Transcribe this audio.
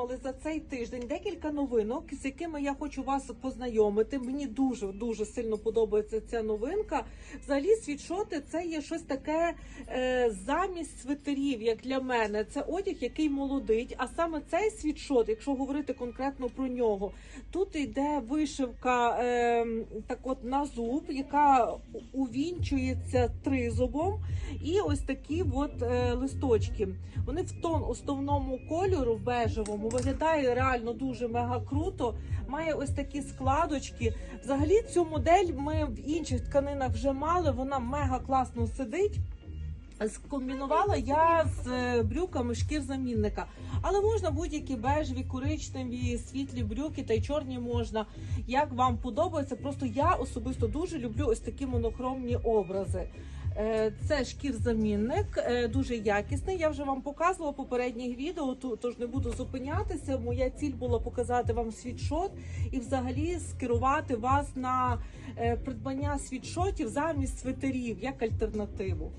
Але за цей тиждень декілька новинок, з якими я хочу вас познайомити. Мені дуже дуже сильно подобається ця новинка. Взагалі, світшоти це є щось таке е, замість свитерів, як для мене. Це одяг, який молодить. А саме цей світшот, якщо говорити конкретно про нього, тут йде вишивка е, так, от на зуб, яка увінчується тризубом, і ось такі от е, листочки. Вони в тон основному кольору в виглядає реально дуже мега круто. Має ось такі складочки. Взагалі цю модель ми в інших тканинах вже мали. Вона мега класно сидить. Скомбінувала я з е, брюками шкір замінника, але можна будь-які бежеві, коричневі, світлі брюки та й чорні можна. Як вам подобається? Просто я особисто дуже люблю ось такі монохромні образи. Е, Це шкір-замінник, е, дуже якісний. Я вже вам показувала попередніх відео, тож не буду зупинятися. Моя ціль була показати вам світшот і взагалі скерувати вас на е, придбання світшотів замість свитерів як альтернативу.